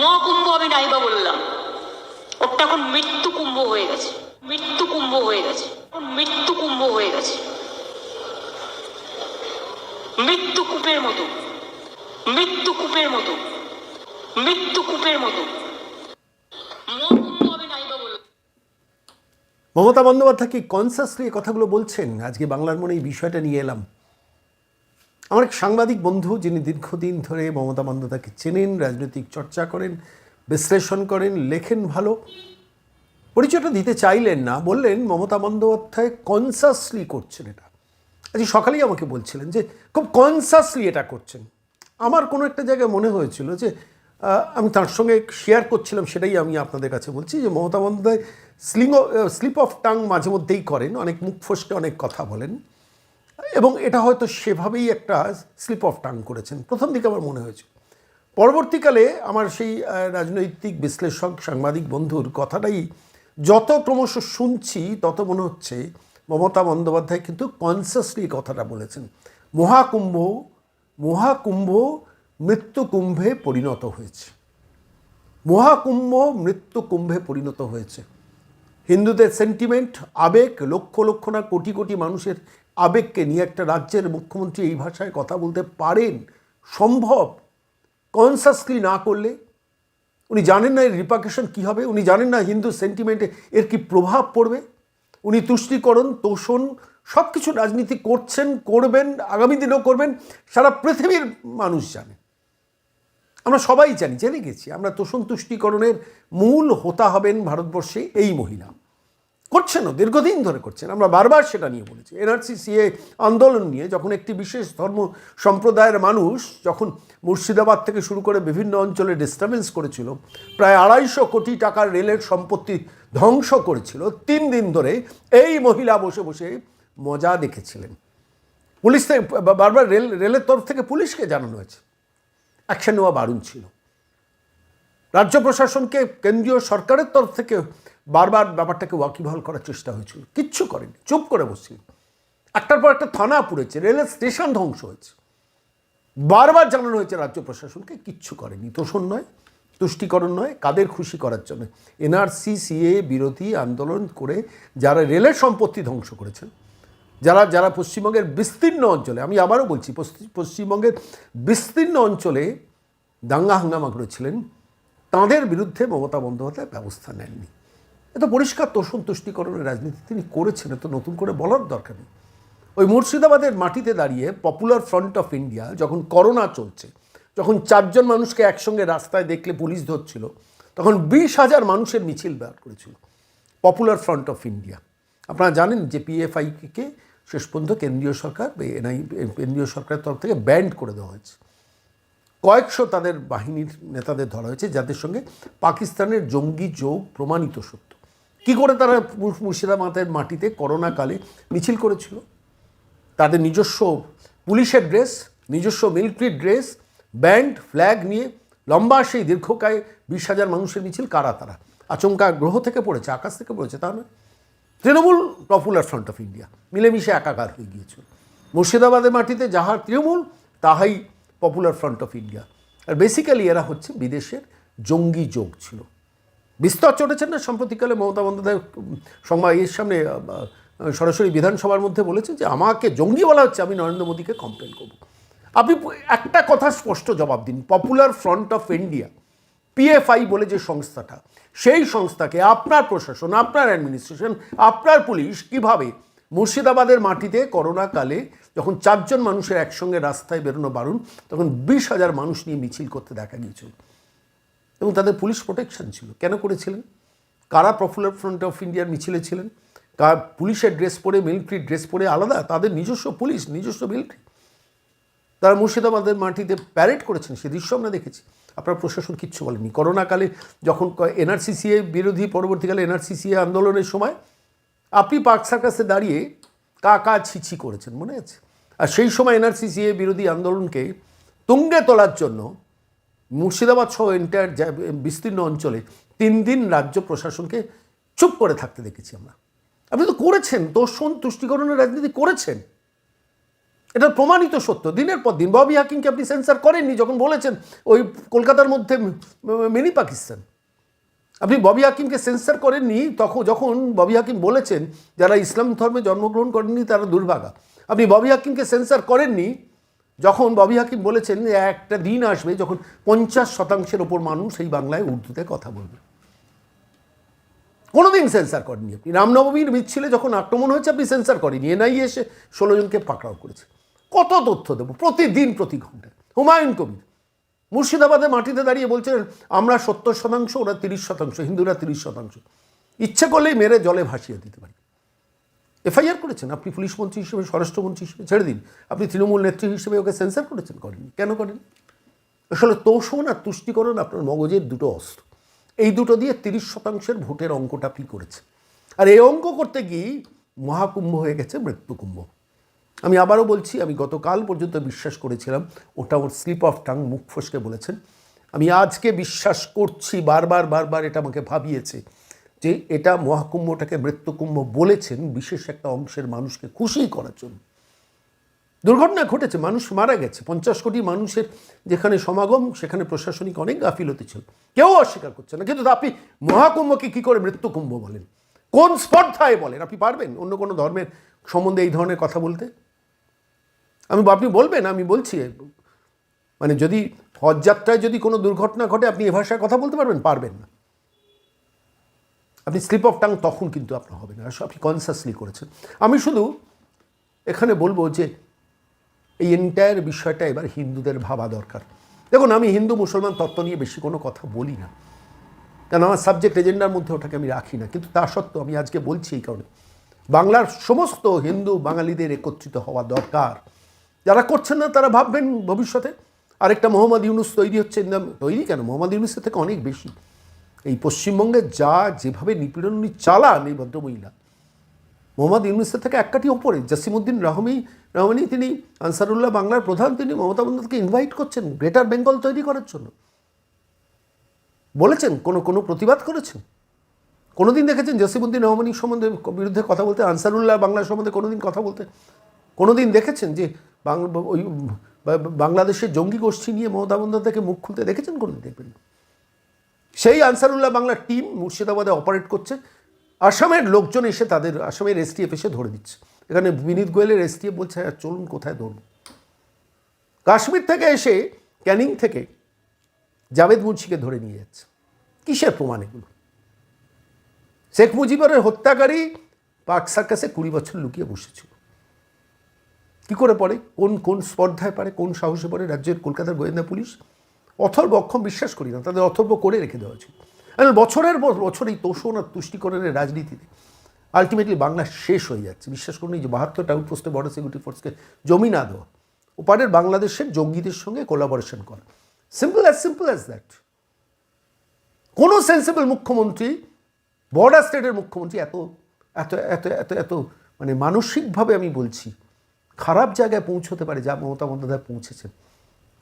মহাকুম্ভ আমি নাইবা বললাম। ওটা এখন মৃত্যু কুম্ভ হয়ে গেছে। মৃত্যু কুম্ভ হয়ে গেছে। মৃত্যু কুম্ভ হয়ে গেছে। মৃত্যু কূপের মতো। মৃত্যু কূপের মতো। মৃত্যু কূপের মতো। মমতা বন্দ্যোপাধ্যায় কি কনসাসলি কথাগুলো বলছেন? আজকে বাংলার মনে এই বিষয়টা নিয়ে এলাম। আমার এক সাংবাদিক বন্ধু যিনি দীর্ঘদিন ধরে মমতা বন্দ্যোপাধ্যায়কে চেনেন, রাজনৈতিক চর্চা করেন, বিশ্লেষণ করেন, লেখেন ভালো, পরিচয়টা দিতে চাইলেন না, বললেন মমতা বন্দ্যোপাধ্যায় কনসাসলি করছেন এটা। আজকে সকালেই আমাকে বলছিলেন যে, খুব কনসাসলি এটা করছেন। আমার কোনো একটা জায়গায় মনে হয়েছিল যে আমি তার সঙ্গে শেয়ার করছিলাম, সেটাই আমি আপনাদের কাছে বলছি যে, Mamata Bandyopadhyay sling slip of tongue মাঝে মধ্যেই করেন, অনেক মুখ ফসকে অনেক কথা বলেন। এবং এটা হয়তো সেভাবেই একটা স্লিপ অফ টাং করেছেন। প্রথম দিকে আমার মনে হয়েছে। পরবর্তীকালে আমার সেই রাজনৈতিক বিশ্লেষক, সাংবাদিক বন্ধুর কথাটাই যত ক্রমশ শুনছি, তত মনে হচ্ছে মমতা বন্দ্যোপাধ্যায় কিন্তু কনসিয়াসলি কথাটা বলেছেন। মহাকুম্ভ মহাকুম্ভ মৃত্যু কুম্ভে পরিণত হয়েছে। মহাকুম্ভ মৃত্যু কুম্ভে পরিণত হয়েছে। হিন্দুদের সেন্টিমেন্ট আবেগ, লক্ষ লক্ষ না কোটি কোটি মানুষের আবেগকে নিয়ে একটা রাজ্যের মুখ্যমন্ত্রী এই ভাষায় কথা বলতে পারেন? সম্ভব? কনসাসলি না করলে? উনি জানেন না এর রিপাকেশন কী হবে? উনি জানেন না হিন্দু সেন্টিমেন্টে এর কি প্রভাব পড়বে? উনি তুষ্টিকরণ, তোষণ সব কিছু রাজনীতি করছেন, করবেন, আগামী দিনেও করবেন, সারা পৃথিবীর মানুষ জানে। আমরা সবাই জানি, জেনে গেছি, আমরা তোষণ তুষ্টিকরণের মূল হোতা হবেন ভারতবর্ষে এই মহিলা। করছেনও, দীর্ঘদিন ধরে করছেন। আমরা বারবার সেটা নিয়ে বলেছি। এনআরসি সিএ আন্দোলন নিয়ে যখন একটি বিশেষ ধর্ম সম্প্রদায়ের মানুষ যখন মুর্শিদাবাদ থেকে শুরু করে বিভিন্ন অঞ্চলে ডিস্টার্বেন্স করেছিল, প্রায় আড়াইশো কোটি টাকার রেলের সম্পত্তি ধ্বংস করেছিল, তিন দিন ধরে এই মহিলা বসে বসে মজা দেখেছিলেন। পুলিশ থেকে বারবার রেল, রেলের তরফ থেকে পুলিশকে জানানো হয়েছে। অ্যাকশন নেওয়া বারণ ছিল। রাজ্য প্রশাসনকে কেন্দ্রীয় সরকারের তরফ থেকে বারবার ব্যাপারটাকে ওয়াকিবহাল করার চেষ্টা হয়েছিল। কিচ্ছু করেনি, চুপ করে বসছিল। একটার পর একটা থানা পুড়েছে, রেলের স্টেশন ধ্বংস হয়েছে। বারবার জানানো হয়েছে রাজ্য প্রশাসনকে, কিচ্ছু করেনি। তোষণ নয়, তুষ্টিকরণ নয়, কাদের খুশি করার জন্য। এনআরসি, সিএ বিরোধী আন্দোলন করে যারা রেলের সম্পত্তি ধ্বংস করেছেন যারা যারা পশ্চিমবঙ্গের বিস্তীর্ণ অঞ্চলে, আমি আবারও বলছি পশ্চিমবঙ্গের বিস্তীর্ণ অঞ্চলে দাঙ্গা হাঙ্গামা করেছিলেন, তাঁদের বিরুদ্ধে মমতা বন্দ্যোপাধ্যায় ব্যবস্থা নেননি। এত পরিষ্কার তো সন্তুষ্টিকরণের রাজনীতি তিনি করেছেন এত নতুন করে বলার দরকার নেই। ওই মুর্শিদাবাদের মাটিতে দাঁড়িয়ে পপুলার ফ্রন্ট অফ ইন্ডিয়া যখন করোনা চলছে, যখন চারজন মানুষকে একসঙ্গে রাস্তায় দেখলে পুলিশ ধরছিল, তখন বিশ হাজার মানুষের মিছিল বার করেছিল পপুলার ফ্রন্ট অফ ইন্ডিয়া আপনারা জানেন যে পিএফআইকে শেষ পর্যন্ত কেন্দ্রীয় সরকার এনআই, কেন্দ্রীয় সরকারের তরফ থেকে ব্যান্ড করে দেওয়া হয়েছে। কয়েকশো তাদের বাহিনীর নেতাদের ধরা হয়েছে, যাদের সঙ্গে পাকিস্তানের জঙ্গি যোগ প্রমাণিত সত্য। কি করে তারা মুর্শিদাবাদের মাটিতে করোনাকালে মিছিল করেছিল? তাদের নিজস্ব পুলিশের ড্রেস, নিজস্ব মিলিটারি ড্রেস, ব্যান্ড, ফ্ল্যাগ নিয়ে লম্বা সেই দীর্ঘকায় বিশ হাজার মানুষের মিছিল, কারা তারা? আচমকা গ্রহ থেকে পড়েছে, আকাশ থেকে পড়েছে, তা না Trinamool popular front of India মিলেমিশে একাকার হয়ে গিয়েছিল। মুর্শিদাবাদের মাটিতে যাহার তৃণমূল, তাহাই পপুলার ফ্রন্ট অফ ইন্ডিয়া আর বেসিক্যালি এরা হচ্ছে বিদেশের জঙ্গি যোগ ছিল। বিস্তর চটেছেন না? সাম্প্রতিককালে মমতা বন্দ্যোপাধ্যায় সংবাদ এর সামনে সরাসরি বিধানসভার মধ্যে বলেছেন যে, আমাকে জঙ্গি বলা হচ্ছে, আমি নরেন্দ্র মোদীকে কমপ্লেন করব। আপনি একটা কথা স্পষ্ট জবাব দিন। Popular front of India PFI বলে যে সংস্থাটা, সেই সংস্থাকে আপনার প্রশাসন, আপনার অ্যাডমিনিস্ট্রেশন আপনার পুলিশ কীভাবে মুর্শিদাবাদের মাটিতে করোনা কালে যখন চারজন মানুষের একসঙ্গে রাস্তায় বেরোনো বারণ, তখন বিশ হাজার মানুষ নিয়ে মিছিল করতে দেখা গিয়েছিল? এবং তাদের পুলিশ প্রোটেকশন ছিল। কেন করেছিলেন? কারা পপুলার ফ্রন্ট অফ ইন্ডিয়ার মিছিলে ছিলেন? কার পুলিশের ড্রেস পরে, মিলিটারি ড্রেস পরে আলাদা? তাদের নিজস্ব পুলিশ, নিজস্ব মিলিটারি। তারা মুর্শিদাবাদের মাটিতে প্যারেড করেছেন, সে দৃশ্য আমরা দেখেছি। আপনার প্রশাসন কিচ্ছু বলেনি। করোনাকালে যখন এনআরসিসিএ বিরোধী, পরবর্তীকালে এনআরসিসিএ আন্দোলনের সময়, আপনি পার্ক সার্কাসে দাঁড়িয়ে কা কা ছিছি করেছেন, মনে আছে? আর সেই সময় এনআরসিসিএ বিরোধী আন্দোলনকে তুঙ্গে তোলার জন্য মুর্শিদাবাদ সহ এন্টায়ার বিস্তীর্ণ অঞ্চলে তিন দিন রাজ্য প্রশাসনকে চুপ করে থাকতে দেখেছি আমরা। আপনি তো করেছেন তোষণ তুষ্টিকরণের রাজনীতি করেছেন। এটা প্রমাণিত সত্য। দিনের পর দিন। ববি হাকিমকে আপনি সেন্সার করেননি, যখন বলেছেন ওই কলকাতার মধ্যে মিনি পাকিস্তান। আপনি ববি হাকিমকে সেন্সার করেননি, তখন যখন ববি হাকিম বলেছেন, যারা ইসলাম ধর্মে জন্মগ্রহণ করেননি, তারা দুর্ভাগা। আপনি ববি হাকিমকে সেন্সার করেননি যখন ববি হাকিম বলেছেন যে একটা দিন আসবে যখন পঞ্চাশ শতাংশের ওপর মানুষ এই বাংলায় উর্দুতে কথা বলবে। কোনোদিন সেন্সার করেননি আপনি। রামনবমীর মিছিলে যখন আক্রমণ হয়েছে, আপনি সেন্সার করেনি এনআইএ এসে ষোলো জনকে পাকড়াও করেছে। কত তথ্য দেবো? প্রতিদিন, প্রতি ঘন্টায়। হুমায়ুন কবির মুর্শিদাবাদে মাটিতে দাঁড়িয়ে বলছেন আমরা সত্তর শতাংশ, ওরা তিরিশ শতাংশ, হিন্দুরা তিরিশ শতাংশ। ইচ্ছে করলেই মেরে জলে ভাসিয়ে দিতে পারি। এফআইআর করেছেন? আপনি পুলিশ মন্ত্রী হিসেবে স্বরাষ্ট্রমন্ত্রী হিসেবে ছেড়ে দিন। আপনি তৃণমূল নেত্রী হিসেবে ওকে সেন্সার করেছেন? করেননি। কেন করেন আসলে তোষণ আর তুষ্টিকরণ, আপনার মগজের দুটো অস্ত্র। এই দুটো দিয়ে তিরিশ শতাংশের ভোটের অঙ্কটা আপনি করেছেন। আর এই অঙ্ক করতে গিয়ে মহাকুম্ভ হয়ে গেছে মৃত্যুকুম্ভ। আমি আবারও বলছি, আমি গতকাল পর্যন্ত বিশ্বাস করেছিলাম, ওটা ওর স্লিপ অফ টাং, মুখ ফসকে বলেছেন। আমি আজকে বিশ্বাস করছি, বারবার বারবার এটা আমাকে ভাবিয়েছে। যে এটা মহাকুম্ভটাকে মৃত্যুকুম্ভ বলেছেন, বিশেষ একটা অংশের মানুষকে খুশি করার জন্য। দুর্ঘটনা ঘটেছে, মানুষ মারা গেছে। পঞ্চাশ কোটি মানুষের যেখানে সমাগম, সেখানে প্রশাসনিক অনেক গাফিলতি ছিল। কেউ অস্বীকার করছে না। কিন্তু আপনি মহাকুম্ভকে কি করে মৃত্যুকুম্ভ বলেন? কোন স্পর্ধায় বলেন? আপনি পারবেন অন্য কোনো ধর্মের সম্বন্ধে এই ধরনের কথা বলতে? আমি আপনি বলবেন, আমি বলছি মানে যদি হজযাত্রায় যদি কোনো দুর্ঘটনা ঘটে, আপনি এ ভাষায় কথা বলতে পারবেন? পারবেন না। আপনি স্লিপ অফ টাং তখন কিন্তু আপনার হবে না। আপনি কনসাসলি করেছেন। আমি শুধু এখানে বলব যে এই এন্টায়ার বিষয়টা এবার হিন্দুদের ভাবা দরকার। দেখুন, আমি হিন্দু মুসলমান তত্ত্ব নিয়ে বেশি কোনো কথা বলি না। কেন, আমার সাবজেক্ট এজেন্ডার মধ্যে ওটাকে আমি রাখি না। কিন্তু তা সত্ত্বেও আমি আজকে বলছি এই কারণে। বাংলার সমস্ত হিন্দু বাঙালিদের একত্রিত হওয়া দরকার। যারা করছেন না, তারা ভাববেন ভবিষ্যতে। আরেকটা মোহাম্মদ ইউনুস তৈরি হচ্ছে তৈরি কেন? মোহাম্মদ ইউনুসের থেকে অনেক বেশি। এই পশ্চিমবঙ্গে যা যেভাবে নিপীড়ন উনি চালান এই ভদ্রমহিলা, মোহাম্মদ ইউনুসের থেকে এক কাঠি ওপরে জাসিমুদ্দিন রহমি, রহমানি তিনি, আনসারুল্লাহ বাংলার প্রধান তিনি, মমতা বন্দ্যোপাধ্যায়কে ইনভাইট করছেন, গ্রেটার বেঙ্গল তৈরি করার জন্য। বলেছেন, কোনো কোনো প্রতিবাদ করেছেন? কোনোদিন দেখেছেন জসিমুদ্দিন রহমানি সম্বন্ধে বিরুদ্ধে কথা বলতে, আনসারুল্লাহ বাংলা সম্বন্ধে কোনোদিন কথা বলতে? কোনোদিন দেখেছেন যে ওই বাংলাদেশের জঙ্গি গোষ্ঠী নিয়ে মমতা বন্দ্যোপাধ্যায়কে মুখ খুলতে দেখেছেন কোনোদিন? দেখবেন না। সেই আনসারুল্লাহ বাংলার টিম মুর্শিদাবাদে অপারেট করছে। আসামের লোকজন এসে তাদের আসামের এসটিএফ এসে ধরে দিচ্ছে। এখানে বিনীত গোয়েলের এসটিএফ বলছে "হ্যাঁ, চলুন কোথায় ধরুন কাশ্মীর থেকে এসে ক্যানিং থেকে জাভেদ মুন্সিকে ধরে নিয়ে যাচ্ছে। কিসের প্রমাণ এগুলো? শেখ মুজিবুরের হত্যাকারী পাক সার্কাসে কুড়ি বছর লুকিয়ে বসেছিল। কি করে পড়ে? কোন কোন স্পর্ধায় পারে কোন সাহসে পড়ে? রাজ্যের কলকাতার গোয়েন্দা পুলিশ? অথর্ব অক্ষম বিশ্বাস করি না, তাদের অথর্ব করে রেখে দেওয়া উচিত। বছরের পর বছর এই তোষণ আর তুষ্টিকরণের রাজনীতিতে আলটিমেটলি বাংলা শেষ হয়ে যাচ্ছে। বিশ্বাস করুন, এই যে বাহাত্তরটা আউটপোস্টে বর্ডার সিকিউরিটি ফোর্সকে জমি না দেওয়া, ওপারের বাংলাদেশের জঙ্গিদের সঙ্গে কোলাবোরেশন করা। Simple as simple as that কোনো সেন্সিবল মুখ্যমন্ত্রী বর্ডার স্টেটের মুখ্যমন্ত্রী এত এত এত এত এত মানে মানসিকভাবে আমি বলছি, খারাপ জায়গায় পৌঁছতে পারে যা মমতা বন্দ্যোপাধ্যায় পৌঁছেছেন।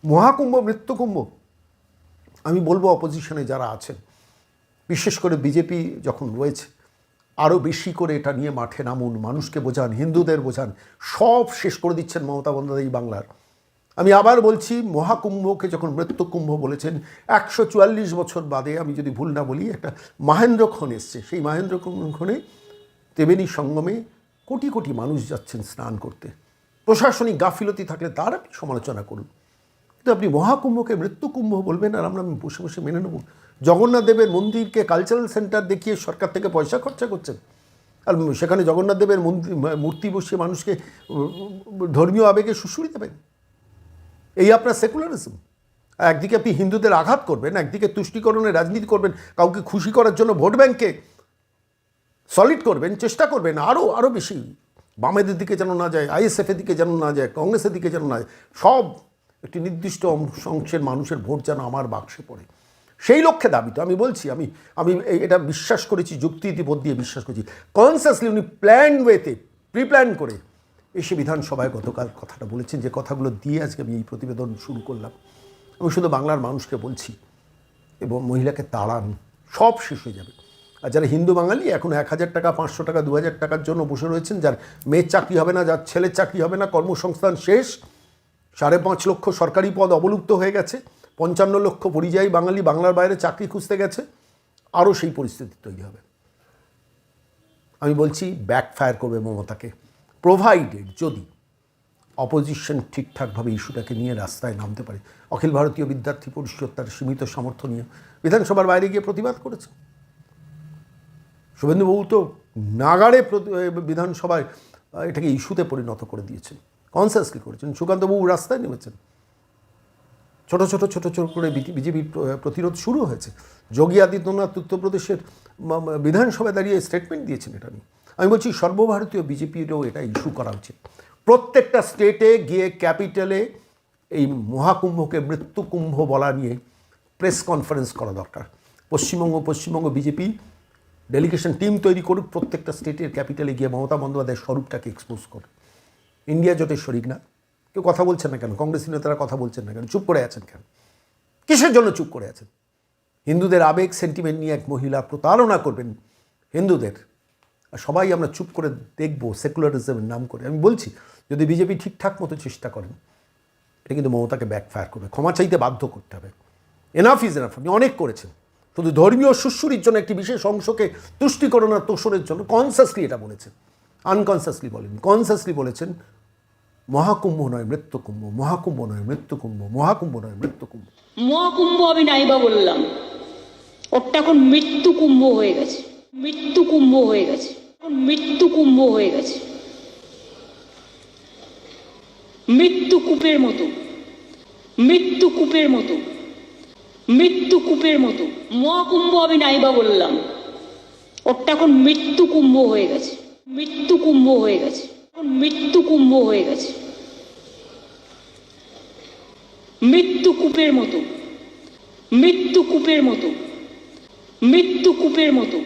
মহাকুম্ভ, মৃত্যুকুম্ভ আমি বলব অপোজিশনে যারা আছেন, বিশেষ করে বিজেপি যখন রয়েছে আরও বেশি করে এটা নিয়ে মাঠে নামুন, মানুষকে বোঝান, হিন্দুদের বোঝান, সব শেষ করে দিচ্ছেন মমতা বন্দ্যোপাধ্যায় বাংলার। আমি আবার বলছি, মহাকুম্ভকে যখন মৃত্যুকুম্ভ বলেছেন, একশো চুয়াল্লিশ বছর বাদে আমি যদি ভুল না বলি, একটা মাহেন্দ্রক্ষণ এসছে। সেই মাহেন্দ্রক্ষণে ত্রিবেণী সঙ্গমে কোটি কোটি মানুষ যাচ্ছেন স্নান করতে। প্রশাসনিক গাফিলতি থাকলে তার সমালোচনা করুন। কিন্তু আপনি মহাকুম্ভকে মৃত্যুকুম্ভ বলবেন আর আমরা বসে বসে মেনে নেব। জগন্নাথ দেবের মন্দিরকে কালচারাল সেন্টার দেখিয়ে সরকার থেকে পয়সা খরচা করছেন। আর সেখানে জগন্নাথ দেবের মন্দির, মূর্তি বসিয়ে মানুষকে, ধর্মীয় আবেগে সুশুরি দেবেন। এই আপনার সেকুলারিজম একদিকে আপনি হিন্দুদের আঘাত করবেন, একদিকে তুষ্টিকরণের রাজনীতি করবেন, কাউকে খুশি করার জন্য ভোট ব্যাংকে সলিড করবেন, চেষ্টা করবেন আরও আরও বেশি। বামেদের দিকে যেন না যায়, আইএসএফের দিকে যেন না যায়, কংগ্রেসের দিকে যেন না যায়, সব একটি নির্দিষ্ট অংশ- অংশের মানুষের ভোট যেন আমার বাক্সে পড়ে। সেই লক্ষ্যে দাবি তো আমি বলছি, আমি আমি এটা বিশ্বাস করেছি যুক্তিপদ দিয়ে বিশ্বাস করেছি। কনসিয়াসলি উনি প্ল্যান ওয়েতে প্রি প্ল্যান করে এসে বিধানসভায় গতকাল কথাটা বলেছেন, যে কথাগুলো দিয়ে আজকে আমি এই প্রতিবেদন শুরু করলাম। আমি শুধু বাংলার মানুষকে বলছি, এবং মহিলাকে তাড়ান, সব শেষ হয়ে যাবে। আর যারা হিন্দু বাঙালি, এখন এক হাজার টাকা, পাঁচশো টাকা, দু হাজার টাকার জন্য বসে রয়েছেন, যার মেয়ের চাকরি হবে না, যার ছেলের চাকরি হবে না, কর্মসংস্থান শেষ সাড়ে পাঁচ লক্ষ সরকারি পদ অবলুপ্ত হয়ে গেছে, পঞ্চান্ন লক্ষ পরিযায়ী বাঙালি বাংলার বাইরে চাকরি খুঁজতে গেছে, আরও সেই পরিস্থিতি তৈরি হবে। আমি বলছি ব্যাকফায়ার করবে মমতাকে। প্রোভাইডেড যদি অপোজিশন ঠিকঠাকভাবে ইস্যুটাকে নিয়ে রাস্তায় নামতে পারে। অখিল ভারতীয় বিদ্যার্থী পরিষদ তার সীমিত সামর্থ্য নিয়ে বিধানসভার বাইরে গিয়ে প্রতিবাদ করেছে। শুভেন্দুবাবু তো নাগাড়ে বিধানসভায় এটাকে ইস্যুতে পরিণত করে দিয়েছেন। কনসাসলি করেছেন? সুকান্তবাবু রাস্তায় নেমেছেন। ছোট ছোট ছোট ছোট করে বিজেপির প্রতিরোধ শুরু হয়েছে। যোগী আদিত্যনাথ উত্তরপ্রদেশের বিধানসভায় দাঁড়িয়ে স্টেটমেন্ট দিয়েছেন এটা নিয়ে। আমি বলছি, সর্বভারতীয় বিজেপিরও এটা ইস্যু করা উচিত। প্রত্যেকটা স্টেটে গিয়ে ক্যাপিটালে এই মহাকুম্ভকে মৃত্যুকুম্ভ বলা নিয়ে প্রেস কনফারেন্স করা দরকার। Paschimbanga Paschimbanga BJP delegation team তৈরি করুক, প্রত্যেকটা স্টেটের ক্যাপিটালে গিয়ে মমতা বন্দ্যোপাধ্যায়ের স্বরূপটাকে এক্সপোজ করে। ইন্ডিয়া জোটের শরিক না। কেউ কথা বলছেন না কেন? কংগ্রেসি নেতারা কথা বলছেন না কেন? চুপ করে আছেন কেন? কিসের জন্য চুপ করে আছেন? হিন্দুদের আবেগ সেন্টিমেন্ট নিয়ে এক মহিলা প্রতারণা করবেন হিন্দুদের। আর সবাই আমরা চুপ করে দেখব সেকুলারিজমের নাম করে। আমি বলছি, যদি বিজেপি ঠিকঠাক মতো চেষ্টা করেন, এটা কিন্তু মমতাকে ব্যাকফায়ার করবে। ক্ষমা চাইতে বাধ্য করতে হবে। এনাফ ইজ এনাফ আপনি অনেক করেছেন। শুধু ধর্মীয় সুশ্রুরির জন্য একটি বিশেষ অংশকে তুষ্টিকরণ আর তোষণের জন্য কনসাসলি এটা বলেছেন। আনকনসাসলি বলেন। কনসাসলি বলেছেন, মহাকুম্ভ নয়, মৃত্যুকুম্ভ, মহাকুম্ভ নয়, মৃত্যুকুম্ভ, মহাকুম্ভ নয়, মৃত্যুকুম্ভ। মহাকুম্ভ আমি নাইবা বললাম। ওটা এখন মৃত্যু কুম্ভ হয়ে গেছে। মৃত্যু কুম্ভ হয়ে গেছে। এখন মৃত্যু কুম্ভ হয়ে গেছে। মৃত্যু কূপের মতো। মৃত্যু কূপের মতো। মৃত্যু কূপের মতো। মহাকুম্ভ আমি নাইবা বললাম। ওটা এখন মৃত্যু কুম্ভ হয়ে গেছে। মৃত্যু কুম্ভ হয়ে গেছে। মৃত্যু কুম্ভ হয়ে গেছে। মৃত্যু কূপের মতো। মৃত্যু কূপের মতো। মৃত্যু কূপের মতো।